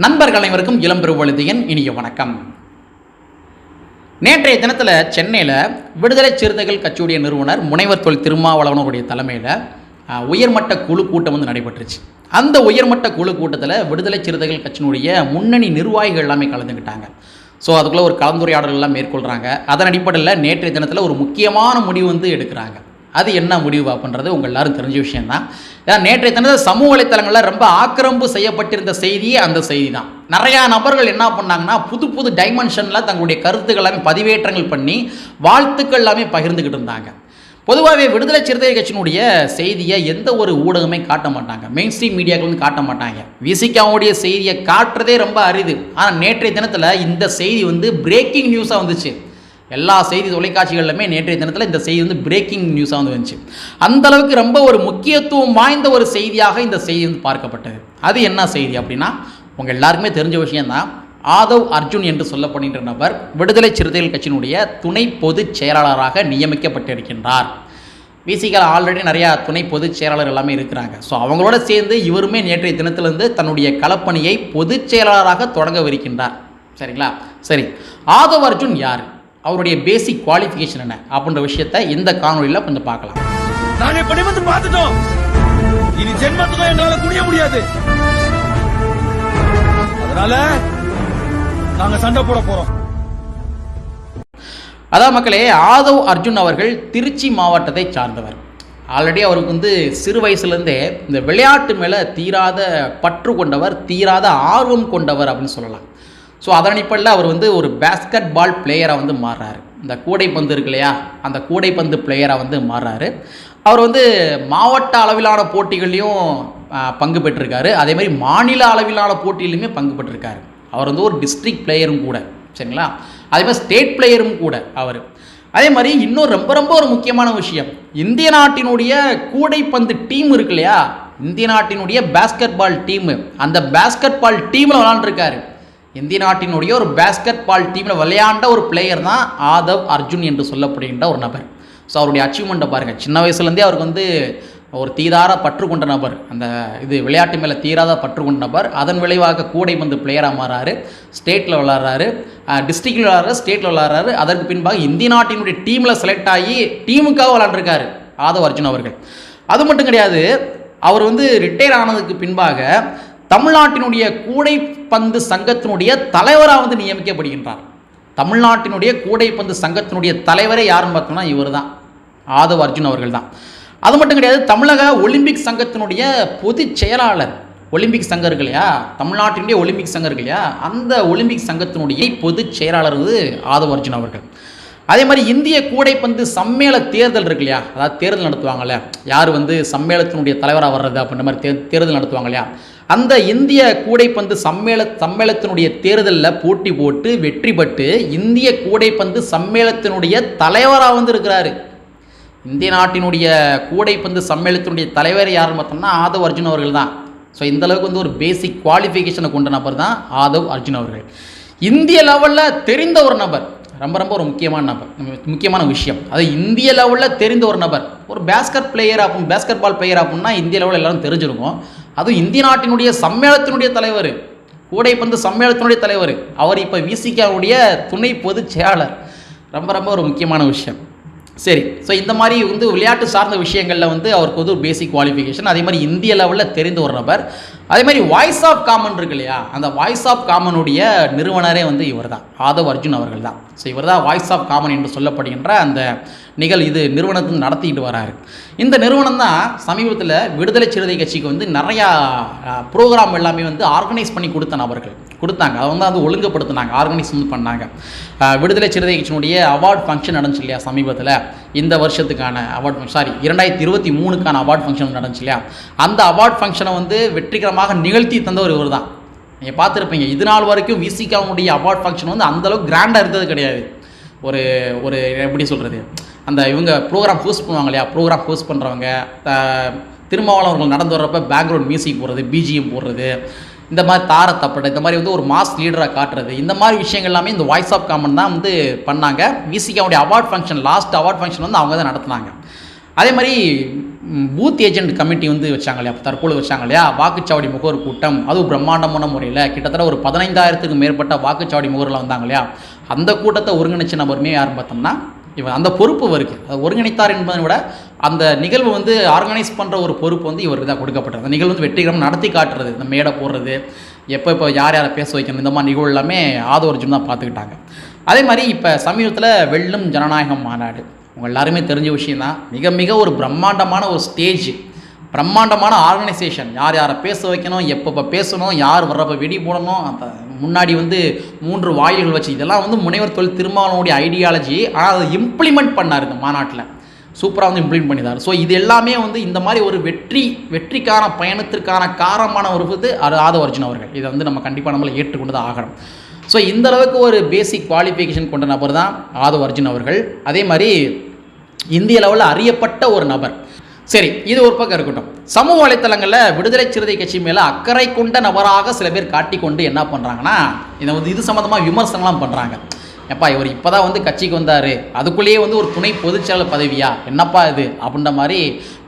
நண்பர்கள் அனைவருக்கும் இளம்பெருவழுதியின் இனிய வணக்கம். நேற்றைய தினத்தில் சென்னையில் விடுதலை சிறுத்தைகள் கட்சியுடைய நிறுவனர் முனைவர் தொல் திருமாவளவனுடைய தலைமையில் உயர்மட்ட குழு கூட்டம் வந்து நடைபெற்றுச்சு. அந்த உயர்மட்ட குழு கூட்டத்தில் விடுதலை சிறுத்தைகள் கட்சியினுடைய முன்னணி நிர்வாகிகள் எல்லாமே கலந்துக்கிட்டாங்க. ஸோ அதுக்குள்ளே ஒரு கலந்துரையாடல் எல்லாம் மேற்கொள்கிறாங்க அதன் அடிப்படையில் நேற்றைய தினத்தில் ஒரு முக்கியமான முடிவு வந்து எடுக்கிறாங்க. அது என்ன முடிவு அப்படின்றது உங்கள் எல்லாரும் தெரிஞ்ச விஷயம்தான். ஏன்னா நேற்றைய தினத்தில் சமூக வலைத்தளங்களில் ரொம்ப ஆக்கிரமிப்பு செய்யப்பட்டிருந்த செய்தியே அந்த செய்தி தான் நிறையா நபர்கள் என்ன பண்ணாங்கன்னா புது புது டைமென்ஷனில் தங்களுடைய கருத்துக்கள் எல்லாமே பதிவேற்றங்கள் பண்ணி வாழ்த்துக்கள் எல்லாமே பகிர்ந்துக்கிட்டு இருந்தாங்க. பொதுவாகவே விடுதலை சிறுத்தை கட்சியினுடைய செய்தியை எந்த ஒரு ஊடகமே காட்ட மாட்டாங்க. மெயின் ஸ்ட்ரீம் மீடியாக்கள் வந்து காட்ட மாட்டாங்க. விசிகாவுடைய செய்தியை காட்டுறதே ரொம்ப அரிது. ஆனால் நேற்றைய தினத்தில் இந்த செய்தி வந்து பிரேக்கிங் நியூஸாக வந்துச்சு. எல்லா செய்தி தொலைக்காட்சிகளிலுமே நேற்றைய தினத்தில் இந்த செய்தி வந்து பிரேக்கிங் நியூஸாக வந்து வந்துச்சு அந்த அளவுக்கு ரொம்ப ஒரு முக்கியத்துவம் வாய்ந்த ஒரு செய்தியாக இந்த செய்தி வந்து பார்க்கப்பட்டது. அது என்ன செய்தி அப்படின்னா உங்கள் எல்லாருக்குமே தெரிஞ்ச விஷயம்தான். ஆதவ் அர்ஜுன் என்று சொல்லப்படுகின்ற நபர் விடுதலை சிறுத்தைகள் கட்சியினுடைய துணை பொதுச் செயலாளராக நியமிக்கப்பட்டிருக்கின்றார். விசிகள் ஆல்ரெடி நிறையா துணை பொதுச் செயலாளர் எல்லாமே இருக்கிறாங்க. ஸோ அவங்களோட சேர்ந்து இவருமே நேற்றைய தினத்திலிருந்து தன்னுடைய களப்பணியை பொதுச் செயலாளராக தொடங்கவிருக்கின்றார். சரிங்களா? சரி. ஆதவ் அர்ஜுன் யார்? அவருடைய பேசிக் குவாலிஃபிகேஷன் என்ன அப்படின்ற விஷயத்தை இந்த காணொலியில் கொஞ்சம் பார்க்கலாம். நாங்க இப்ப நிமிர்ந்து பார்த்துட்டோம். இனி ஜென்மத்துக்கும் எங்களால குனிய முடியாது. அதனால நாங்க சண்டை போட போறோம். அதான் மக்களே ஆதவ் அர்ஜுன் அவர்கள் திருச்சி மாவட்டத்தை சார்ந்தவர். ஆல்ரெடி அவருக்கு வந்து சிறு வயசுலேருந்தே இந்த விளையாட்டு மேலே தீராத பற்று கொண்டவர் தீராத ஆர்வம் கொண்டவர் அப்படின்னு சொல்லலாம். ஸோ அதன் அடிப்படையில் அவர் வந்து ஒரு பேஸ்கட் பால் பிளேயராக வந்து மாறுறாரு. இந்த கூடைப்பந்து இருக்கு இல்லையா? அந்த கூடைப்பந்து பிளேயராக வந்து மாறுறாரு. அவர் வந்து மாவட்ட அளவிலான போட்டிகள்லையும் பங்கு பெற்றிருக்காரு. அதே மாதிரி மாநில அளவிலான போட்டியிலையுமே பங்கு பெற்றிருக்காரு. அவர் வந்து ஒரு டிஸ்ட்ரிக்ட் பிளேயரும் கூட சரிங்களா? அதே மாதிரி ஸ்டேட் பிளேயரும் கூட அவர். அதே மாதிரி இன்னும் ரொம்ப ரொம்ப ஒரு முக்கியமான விஷயம். இந்திய நாட்டினுடைய கூடைப்பந்து டீம் இருக்கு இல்லையா? இந்திய நாட்டினுடைய பேஸ்கெட் பால் டீமு அந்த பேஸ்கெட் பால் டீமில் விளாண்டுருக்காரு. இந்திய நாட்டினுடைய ஒரு பேஸ்கெட் பால் டீமில் விளையாண்ட ஒரு பிளேயர் தான் ஆதவ் அர்ஜுன் என்று சொல்லப்படுகின்ற ஒரு நபர். ஸோ அவருடைய அச்சீவ்மெண்ட்டை பாருங்கள் சின்ன வயசுலேருந்தே அவருக்கு வந்து ஒரு தீராத பற்று கொண்ட நபர். அந்த இது விளையாட்டு மேலே தீராத பற்று கொண்ட நபர். அதன் விளைவாக கூடை வந்து பிளேயராக மாறாரு. ஸ்டேட்டில் விளாட்றாரு டிஸ்ட்ரிக்டில் விளாட்றாரு ஸ்டேட்டில் விளாட்றாரு அதற்கு பின்பாக இந்திய நாட்டினுடைய டீமில் செலக்ட் ஆகி டீமுக்காக விளாண்டுருக்காரு ஆதவ் அர்ஜுன் அவர்கள். அது மட்டும் கிடையாது அவர் வந்து ரிட்டையர் ஆனதுக்கு பின்பாக தமிழ்நாட்டினுடைய கூடைப்பந்து சங்கத்தினுடைய தலைவராக வந்து நியமிக்கப்படுகின்றார். தமிழ்நாட்டினுடைய கூடைப்பந்து சங்கத்தினுடைய தலைவரே யாருன்னு பார்த்தோம்னா இவர் தான் ஆதவ் அர்ஜுன் அவர்கள் தான் அது மட்டும் கிடையாது தமிழக ஒலிம்பிக் சங்கத்தினுடைய பொதுச் செயலாளர் ஒலிம்பிக் சங்கம் இருக்கு இல்லையா? தமிழ்நாட்டினுடைய ஒலிம்பிக் சங்கம் இருக்கு இல்லையா? அந்த ஒலிம்பிக் சங்கத்தினுடைய பொதுச் செயலாளர் வந்து ஆதவ் அர்ஜுன் அவர்கள். அதே மாதிரி இந்திய கூடைப்பந்து சம்மேள தேர்தல் இருக்கு இல்லையா? அதாவது தேர்தல் நடத்துவாங்கல்ல. யார் வந்து சம்மேளத்தினுடைய தலைவராக வர்றது அப்படின்ற மாதிரி தே தேர்தல் நடத்துவாங்க இல்லையா? அந்த இந்திய கூடைப்பந்து சம்மேள சம்மேளத்தினுடைய தேர்தலில் போட்டி போட்டு வெற்றி பெற்று இந்திய கூடைப்பந்து சம்மேளத்தினுடைய தலைவராக வந்து இருக்கிறாரு இந்திய நாட்டினுடைய கூடைப்பந்து சம்மேளத்தினுடைய தலைவர் யாருன்னு பார்த்தோம்னா ஆதவ் அர்ஜுன் அவர்கள் தான். ஸோ இந்தளவுக்கு வந்து ஒரு பேசிக் குவாலிஃபிகேஷனை கொண்ட நபர் தான் ஆதவ் அர்ஜுன் அவர்கள். இந்திய லெவலில் தெரிந்த ஒரு நபர். ரொம்ப ரொம்ப ஒரு முக்கியமான நபர். முக்கியமான விஷயம். அது இந்திய லெவலில் தெரிந்த ஒரு நபர். ஒரு பேஸ்கட் பிளேயர் ஆகும் பேஸ்கட் பால் பிளேயர் அப்படின்னா இந்திய லெவலில் எல்லாரும் தெரிஞ்சிருக்கும். அதுவும் இந்திய நாட்டினுடைய சம்மேளத்தினுடைய தலைவர் கூடைப்பந்து சம்மேளத்தினுடைய தலைவர். அவர் இப்போ விசிகாவுடைய துணை பொதுச் செயலாளர். ரொம்ப ரொம்ப ஒரு முக்கியமான விஷயம். சரி ஸோ இந்த மாதிரி வந்து விளையாட்டு சார்ந்த விஷயங்களில் வந்து அவருக்கு வந்து ஒரு பேசிக் குவாலிஃபிகேஷன் அதே மாதிரி இந்திய லெவலில் தெரிந்த ஒரு நபர். அதே மாதிரி வாய்ஸ் ஆஃப் காமன் இருக்கு இல்லையா? அந்த வாய்ஸ் ஆஃப் காமனுடைய நிறுவனரே வந்து இவர் தான் ஆதவ் அர்ஜுன் அவர்கள் தான் ஸோ இவர் தான் வாய்ஸ் ஆஃப் காமன் என்று சொல்லப்படுகின்ற அந்த நிகழ் இது நிறுவனத்தை நடத்திக்கிட்டு வராரு. இந்த நிறுவனம் தான் சமீபத்தில் விடுதலை சிறுதை கட்சிக்கு வந்து நிறையா ப்ரோக்ராம் எல்லாமே வந்து ஆர்கனைஸ் பண்ணி கொடுத்த நபர்கள். கொடுத்தாங்க. அதை வந்து அது ஒழுங்குபடுத்தினாங்க ஆர்கனைஸ் வந்து பண்ணாங்க விடுதலை சிறுதை கட்சியினுடைய அவார்ட் ஃபங்க்ஷன் நடந்துச்சு இல்லையா சமீபத்தில்? இந்த வருஷத்துக்கான அவார்ட் சாரி இரண்டாயிரத்தி இருபத்தி மூணுக்கான அவார்ட் ஃபங்க்ஷன் நடந்துச்சு இல்லையா? அந்த அவார்ட் ஃபங்க்ஷனை வந்து வெற்றிகரமாக நிகழ்த்தி தந்தவர் இவர் தான் நீங்கள் பார்த்துருப்பீங்க. இது நாள் வரைக்கும் விசிகாவுடைய அவார்ட் ஃபங்க்ஷன் வந்து அந்தளவுக்கு கிராண்டாக இருந்தது கிடையாது. ஒரு ஒரு எப்படி சொல்கிறது அந்த இவங்க ப்ரோக்ராம் ஹோஸ்ட் பண்ணுவாங்க இல்லையா? ப்ரோக்ராம் ஹோஸ்ட் பண்ணுறவங்க திருமாவளவன் அவர்கள் நடந்து வர்றப்ப பேக்ரவுண்ட் மியூசிக் போடுறது பிஜிஎம் போடுறது இந்த மாதிரி தார தப்பட இந்த மாதிரி வந்து ஒரு மாஸ் லீடராக காட்டுறது இந்த மாதிரி விஷயங்கள் எல்லாமே இந்த வாய்ஸ் ஆஃப் காமன் தான் வந்து பண்ணாங்க. விசிகாவுடைய award function last award function வந்து அவங்க தான் நடத்துனாங்க. அதே மாதிரி பூத் ஏஜென்ட் கமிட்டி வந்து வச்சாங்க இல்லையா? தற்போது வச்சாங்க இல்லையா? வாக்குச்சாவடி முகவர் கூட்டம் அதுவும் பிரம்மாண்டமான முறையில் கிட்டத்தட்ட ஒரு பதினைந்தாயிரத்துக்கு மேற்பட்ட வாக்குச்சாவடி முகவரில் வந்தாங்க இல்லையா? அந்த கூட்டத்தை ஒருங்கிணைச்ச நபருமே யாருன்னு பார்த்தோம்னா இவர் அந்த பொறுப்பு இவருக்கு. அதை ஒருங்கிணைத்தார் என்பதை விட அந்த நிகழ்வு வந்து ஆர்கனைஸ் பண்ணுற ஒரு பொறுப்பு வந்து இவருக்கு தான் கொடுக்கப்பட்டது. அந்த நிகழ்வு வந்து வெற்றிகரம் நடத்தி காட்டுறது இந்த மேடை போடுறது எப்போ இப்போ யார் யாரை பேச வைக்கணும் இந்த மாதிரி நிகழ்வு எல்லாமே ஆதவர்ஜுன் தான் பார்த்துக்கிட்டாங்க. அதே மாதிரி இப்போ சமீபத்தில் வெள்ளும் ஜனநாயகம் மாநாடு. உங்கள் எல்லாருமே தெரிஞ்ச விஷயந்தான் மிக மிக ஒரு பிரம்மாண்டமான ஒரு ஸ்டேஜ் பிரம்மாண்டமான ஆர்கனைசேஷன் யார் யாரை பேச வைக்கணும் எப்பப்போ பேசணும் யார் வர்றப்போ வெடி போடணும் அந்த முன்னாடி வந்து மூன்று வாயில்கள் வச்சு இதெல்லாம் வந்து முனைவர் தொழில் திருமாவளவனுடைய ஐடியாலஜி ஆனால் அதை இம்ப்ளிமெண்ட் பண்ணார் இந்த மாநாட்டில். சூப்பராக வந்து இம்ப்ளிமெண்ட் பண்ணிதார். ஸோ இது எல்லாமே வந்து இந்த மாதிரி ஒரு வெற்றி வெற்றிக்கான பயணத்திற்கான காரணமான ஒரு இது அது ஆதவ அர்ஜுன் அவர்கள். இதை வந்து நம்ம கண்டிப்பாக நம்மளை ஏற்றுக்கொண்டு தான் ஆகணும். ஸோ இந்த அளவுக்கு ஒரு பேசிக் குவாலிஃபிகேஷன் கொண்ட நபர் தான் ஆதவ் அர்ஜுன் அவர்கள். அதே மாதிரி இந்திய லெவலில் அறியப்பட்ட ஒரு நபர். சரி இது ஒரு பக்கம் இருக்கட்டும். சமூக வலைத்தளங்களில் விடுதலை சிறுத்தை கட்சி மேலே அக்கறை கொண்ட நபராக சில பேர் காட்டிக்கொண்டு என்ன பண்ணுறாங்கன்னா இதை வந்து இது சம்மந்தமாக விமர்சனம்லாம் பண்ணுறாங்க எப்பா இவர் இப்போ தான் வந்து கட்சிக்கு வந்தார். அதுக்குள்ளேயே வந்து ஒரு துணை பொதுச்செயலர் பதவியா? என்னப்பா இது? அப்படின்ற மாதிரி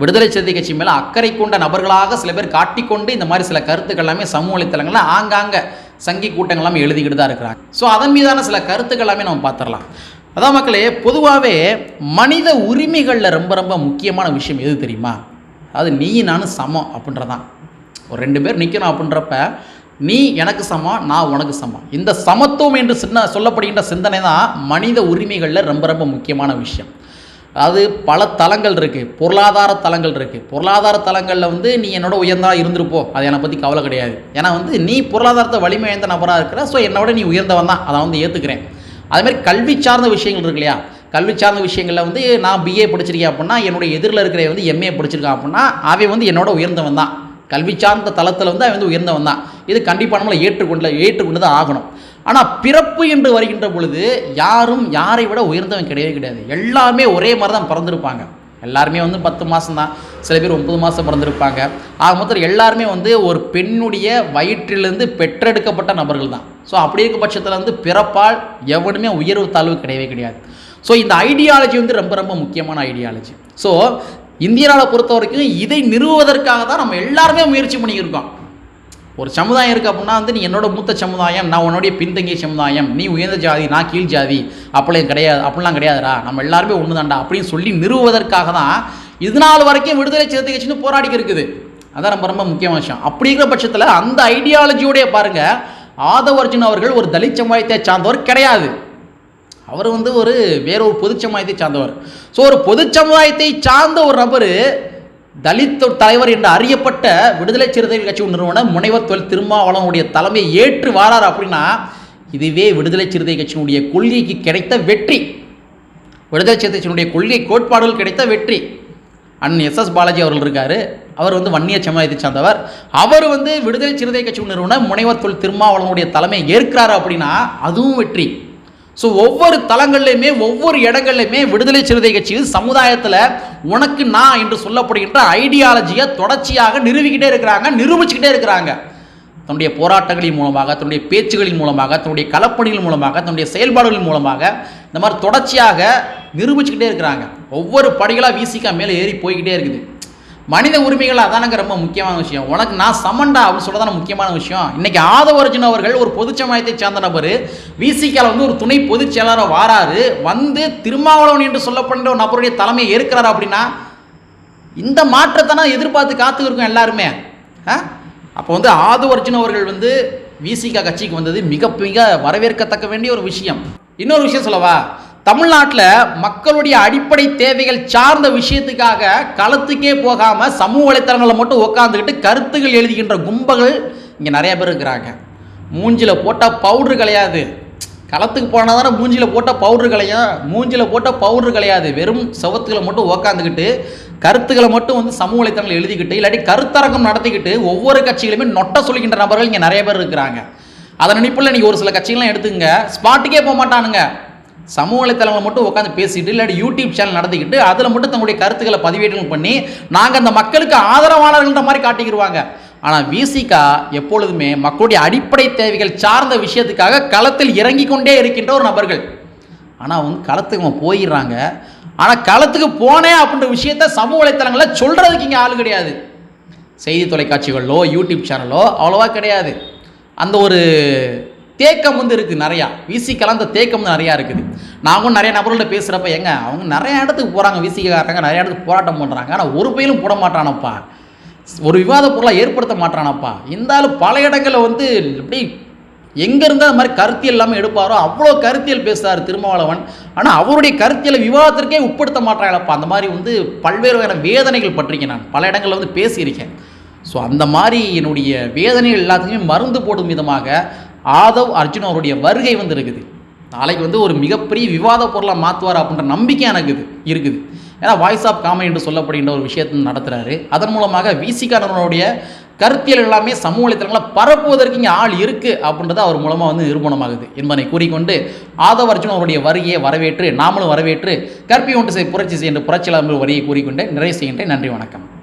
விடுதலை சிறுத்தை கட்சி மேலே அக்கறை கொண்ட நபர்களாக சில பேர் காட்டிக்கொண்டு இந்த மாதிரி சில கருத்துக்கள் எல்லாமே சமூக வலைத்தளங்களில் ஆங்காங்க சங்கி கூட்டங்கள்லாம் எழுதிக்கிட்டு தான் இருக்கிறாங்க. ஸோ அதன் மீதான சில கருத்துக்கள் எல்லாமே நம்ம பார்த்துடலாம். அதான் மக்களே பொதுவாகவே மனித உரிமைகளில் ரொம்ப ரொம்ப முக்கியமான விஷயம் எது தெரியுமா? அது நீ நானும் சமம் அப்படின்றதான். ஒரு ரெண்டு பேர் நிற்கணும் அப்படின்றப்ப நீ எனக்கு சமம் நான் உனக்கு சமம். இந்த சமத்துவம் என்று சின்ன சொல்லப்படுகின்ற சிந்தனை தான் மனித உரிமைகளில் ரொம்ப ரொம்ப முக்கியமான விஷயம். அது பல தளங்கள் இருக்குது பொருளாதார தளங்கள் இருக்குது பொருளாதார தளங்களில் வந்து நீ என்னோட உயர்ந்தாக இருந்திருப்போ. அது என்னை பற்றி கவலை கிடையாது. ஏன்னா வந்து நீ பொருளாதாரத்தை வலிமை வாய்ந்த நபராக இருக்கிற ஸோ என்னோட நீ உயர்ந்தவன் தான். அதை வந்து ஏற்றுக்கிறேன் அதுமாதிரி கல்வி சார்ந்த விஷயங்கள் இருக்கு இல்லையா? கல்வி சார்ந்த விஷயங்களில் வந்து நான் பிஏ படிச்சிருக்கேன் அப்படின்னா என்னுடைய எதிரில் இருக்கிற வந்து எம்ஏ படிச்சிருக்கான் அப்படின்னா அவன் வந்து என்னோட உயர்ந்தவன் தான். கல்வி சார்ந்த தளத்தில் வந்து அவன் வந்து உயர்ந்தவன் தான். இது கண்டிப்பாக நம்மளை ஏற்றுக்கொண்டு ஏற்றுக்கொண்டு தான் ஆகணும். ஆனால் பிறப்பு என்று வருகின்ற பொழுது யாரும் யாரை விட உயர்ந்தவன் கிடையவே கிடையாது. எல்லாருமே ஒரே மாதிரி தான் பிறந்திருப்பாங்க. எல்லாருமே வந்து பத்து மாதம் தான் சில பேர் ஒன்பது மாதம் பிறந்திருப்பாங்க. ஆக மொத்தம் எல்லாருமே வந்து ஒரு பெண்ணுடைய வயிற்றிலிருந்து பெற்றெடுக்கப்பட்ட நபர்கள் தான் ஸோ அப்படி இருக்க பட்சத்தில் வந்து பிறப்பால் எவனுமே உயர்வு தாழ்வு கிடையவே கிடையாது. ஸோ இந்த ஐடியாலஜி வந்து ரொம்ப ரொம்ப முக்கியமான ஐடியாலஜி ஸோ இந்தியாவில் பொறுத்த வரைக்கும் இதை நிறுவுவதற்காக தான் நம்ம எல்லாருமே முயற்சி பண்ணியிருக்கோம் ஒரு சமுதாயம் இருக்குது அப்படின்னா வந்து நீ என்னோட மூத்த சமுதாயம் நான் உன்னுடைய பின்தங்கிய சமுதாயம் நீ உயர்ந்த ஜாதி நான் கீழ் ஜாதி அப்படிலாம் கிடையாது அப்படிலாம் கிடையாதுடா. நம்ம எல்லாருமே ஒன்று தாண்டா அப்படின்னு சொல்லி நிறுவுவதற்காக தான் இது நாள் வரைக்கும் விடுதலை சிறுத்தை கட்சின்னு போராடி இருக்குது. அதான் ரொம்ப ரொம்ப முக்கியமான விஷயம். அப்படி இருக்கிற பட்சத்தில் அந்த ஐடியாலஜியோடைய பாருங்க ஆதவ அர்ஜுன் அவர்கள் ஒரு தலித் சமுதாயத்தை சார்ந்தவர் கிடையாது. அவர் வந்து ஒரு வேற ஒரு பொது சமுதாயத்தை சார்ந்தவர். ஸோ ஒரு பொது சமுதாயத்தை சார்ந்த ஒரு நபர் தலித் தலைவர் என்று அறியப்பட்ட விடுதலை சிறுத்தைகள் கட்சி நிறுவனர் முனைவர் தொல் திருமாவளவனுடைய தலைமையை ஏற்று வாரார் அப்படின்னா இதுவே விடுதலை சிறுத்தை கட்சியினுடைய கொள்கைக்கு கிடைத்த வெற்றி. விடுதலை சிறுத்தை கட்சியினுடைய கொள்கை கோட்பாடுகள் கிடைத்த வெற்றி. அண்ணன் எஸ் எஸ் பாலாஜி அவர்கள் இருக்கார். அவர் வந்து வன்னிய சமுதாயத்தை சார்ந்தவர். அவர் வந்து விடுதலை சிறுத்தை கட்சி நிறுவனர் முனைவர் தொல் திருமாவளவனுடைய தலைமையை ஏற்கிறார் அப்படின்னா அதுவும் வெற்றி. ஸோ ஒவ்வொரு தளங்கள்லையுமே ஒவ்வொரு இடங்கள்லையுமே விடுதலை சிறுத்தை கட்சி சமுதாயத்தில் உனக்கு நான் என்று சொல்லப்படுகின்ற ஐடியாலஜியை தொடர்ச்சியாக நிறுவிக்கிட்டே இருக்கிறாங்க நிரூபிச்சுக்கிட்டே இருக்கிறாங்க. தன்னுடைய போராட்டங்களின் மூலமாக தன்னுடைய பேச்சுகளின் மூலமாக தன்னுடைய கலப்பணிகள் மூலமாக தன்னுடைய செயல்பாடுகளின் மூலமாக இந்த மாதிரி தொடர்ச்சியாக நிரூபிச்சுக்கிட்டே இருக்கிறாங்க. ஒவ்வொரு படிகளாக வீசிக்கா மேலே ஏறி போய்கிட்டே இருக்குது. மனித உரிமைகள் அதானங்க ரொம்ப முக்கியமான விஷயம். உனக்கு நான் சமண்டா அப்படின்னு சொல்லதான முக்கியமான விஷயம். இன்னைக்கு ஆதவர்ஜுன் அவர்கள் ஒரு பொதுச் சமுதாயத்தை சார்ந்த நபர் விசிகால வந்து ஒரு துணை பொதுச் செயலாளர் வாராரு. வந்து திருமாவளவன் என்று சொல்லப்படுற ஒரு நபருடைய தலைமையை ஏற்கிறாரு அப்படின்னா இந்த மாற்றத்தை நான் எதிர்பார்த்து காத்து எல்லாருமே. ஆ? அப்போ வந்து ஆதவர்ஜுன் அவர்கள் வந்து விசிகா கட்சிக்கு வந்தது மிக மிக வரவேற்கத்தக்க வேண்டிய ஒரு விஷயம். இன்னொரு விஷயம் சொல்லவா? தமிழ்நாட்டில் மக்களுடைய அடிப்படை தேவைகள் சார்ந்த விஷயத்துக்காக களத்துக்கே போகாம சமூக வலைத்தளங்களில் மட்டும் உட்காந்துக்கிட்டு கருத்துகள் எழுதுகின்ற கும்பல்கள் இங்கே நிறைய பேர் இருக்கிறாங்க. மூஞ்சில் போட்டால் பவுட்ரு கிடையாது. களத்துக்கு போனால் தானே மூஞ்சியில் போட்டால் பவுட்ரு கலையும். மூஞ்சியில் போட்டால் பவுட்ரு கிடையாது. வெறும் சவத்துக்களை மட்டும் உக்காந்துக்கிட்டு கருத்துக்களை மட்டும் வந்து சமூக வலைத்தளங்கள் எழுதிக்கிட்டு இல்லாட்டி கருத்தரங்கம் நடத்திக்கிட்டு ஒவ்வொரு கட்சிகளுமே நொட்ட சொல்லிக்கின்ற நபர்கள் இங்கே நிறைய பேர் இருக்கிறாங்க. அதை நினைப்பில் நீங்கள் ஒரு சில கட்சிகள்லாம் எடுத்துங்க ஸ்பாட்டுக்கே போக மாட்டானுங்க. சமூக வலைத்தளங்கள் மட்டும் உட்காந்து பேசிட்டு இல்லாட்டி யூடியூப் சேனல் நடத்திக்கிட்டு அதில் மட்டும் தங்களுடைய கருத்துக்களை பதிவேற்றம் பண்ணி நாங்கள் அந்த மக்களுக்கு ஆதரவாளர்கள்ன்ற மாதிரி காட்டிக்கிடுவாங்க ஆனால் விசிகா எப்பொழுதுமே மக்களுடைய அடிப்படை தேவைகள் சார்ந்த விஷயத்துக்காக களத்தில் இறங்கி கொண்டே இருக்கின்ற ஒரு நபர்கள். ஆனால் வந்து களத்துக்கு அவன் போயிடுறாங்க. ஆனால் களத்துக்கு போனேன் அப்படின்ற விஷயத்த சமூக வலைத்தளங்களில் சொல்கிறதுக்கு இங்கே ஆள் கிடையாது. செய்தி தொலைக்காட்சிகளோ யூடியூப் சேனலோ அவ்வளோவா கிடையாது. அந்த ஒரு தேக்கம் வந்து இருக்குது நிறையா. விசிக்கெல்லாம் அந்த தேக்கம் வந்து நிறையா இருக்குது. நாங்களும் நிறைய நபர்கள்ட்ட பேசுகிறப்ப எங்க அவங்க நிறைய இடத்துக்கு போகிறாங்க விசிக்காரங்க நிறைய இடத்துக்கு போராட்டம் பண்ணுறாங்க ஆனால் ஒரு பயிலும் போட மாட்டானப்பா. ஒரு விவாத பொருளாக ஏற்படுத்த மாட்டானப்பா. இருந்தாலும் பல இடங்களில் வந்து இப்படி எங்கே இருந்தால் அது மாதிரி கருத்தியல் இல்லாமல் எடுப்பாரோ அவ்வளோ கருத்தியல் பேசுகிறார் திருமாவளவன். ஆனால் அவருடைய கருத்தியலை விவாதத்திற்கே உட்படுத்த மாட்டாங்களப்பா. அந்த மாதிரி வந்து பல்வேறு வகையான வேதனைகள் பற்றிருக்கேன் நான். பல இடங்களில் வந்து பேசியிருக்கேன். ஸோ அந்த மாதிரி என்னுடைய வேதனைகள் எல்லாத்துக்குமே மருந்து போடும் விதமாக ஆதவ் அர்ஜுன் அவருடைய வருகை வந்து இருக்குது நாளைக்கு வந்து ஒரு மிகப்பெரிய விவாத பொருளாக மாற்றுவார் அப்படின்ற நம்பிக்கை எனக்கு இருக்குது. ஏன்னா வாய்ஸ் ஆஃப் காமெடி என்று சொல்லப்படுகின்ற ஒரு விஷயத்தை நடத்துகிறாரு அதன் மூலமாக விசிகாரனுடைய கருத்தியல் எல்லாமே சமூக வலைத்தளங்களை பரப்புவதற்கு இங்கே ஆள் இருக்குது அப்படின்றது அவர் மூலமாக வந்து நிரூபணமாகுது. என்பதை கூறிக்கொண்டு ஆதவ அர்ஜுன் அவருடைய வருகையை வரவேற்று நாமளும் வரவேற்று கற்பி ஒன்று செய்ய புரட்சி செய்கின்ற புரட்சியாளர் வரியை கூறிக்கொண்டு நிறைவு செய்கின்றேன். நன்றி வணக்கம்.